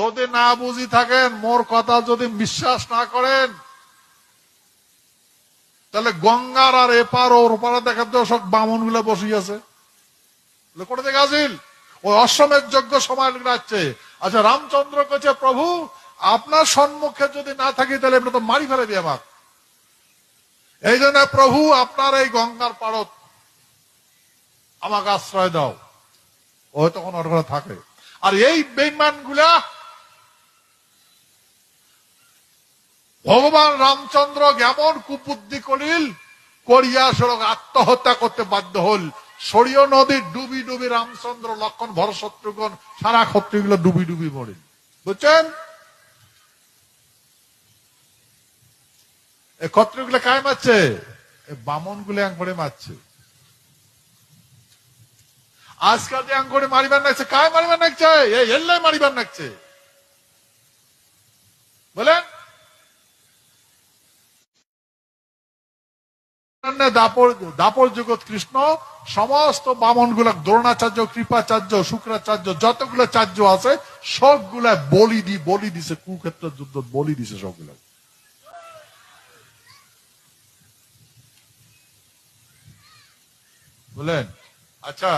যদি না বুঝি থাকেন মোর কথা যদি বিশ্বাস না করেন তাহলে গঙ্গার আর এপার ওর ওপারে দেখার তো সব বামনগুলো বসে আছে। বলে, কোথা থেকে আসিল? ওই অশ্বমেধ যোগ্য সময় লাগছে আচ্ছা রামচন্দ্র প্রভু আপনার সম্মুখে যদি না থাকি তাহলে এগুলো তো মারি ফেলে দিয়ে আমার এই জন্য প্রভু আপনার এই গঙ্গার পাড়ত আমাকে আশ্রয় দাও। ও তখন ওর থাকে। আর এই বেইমানগুলা ভগবান রামচন্দ্র এমন কুবুদ্ধি করিল, করিয়া সড়ক আত্মহত্যা করতে বাধ্য হল। সরিয় নদীর ডুবি ডুবি রামচন্দ্র, লক্ষণ ভর শত্রুঘ্ন সারা ক্ষত্রিগুলো ডুবি ডুবি মরিল বুঝছেন? ক্ষত্রিগুলো কায় মারছে? বামনগুলো করে মারছে। আজকাল যে আঙ্গুরে মারিবার নাকছে কায় মারিবার নাকছে এই এল্লাই মারিবার নাকছে বলেন দাপর দাপর জগৎ কৃষ্ণ, সমস্ত বামনগুলা দ্রোণাচার্য, কৃপাচার্য, শুক্রাচার্য, যতগুলো চার্য আছে সবগুলা বলি দি, বলি দিছে, কুক্ষেত্র যুদ্ধ বলি দিছে সবগুলা বলেন আচ্ছা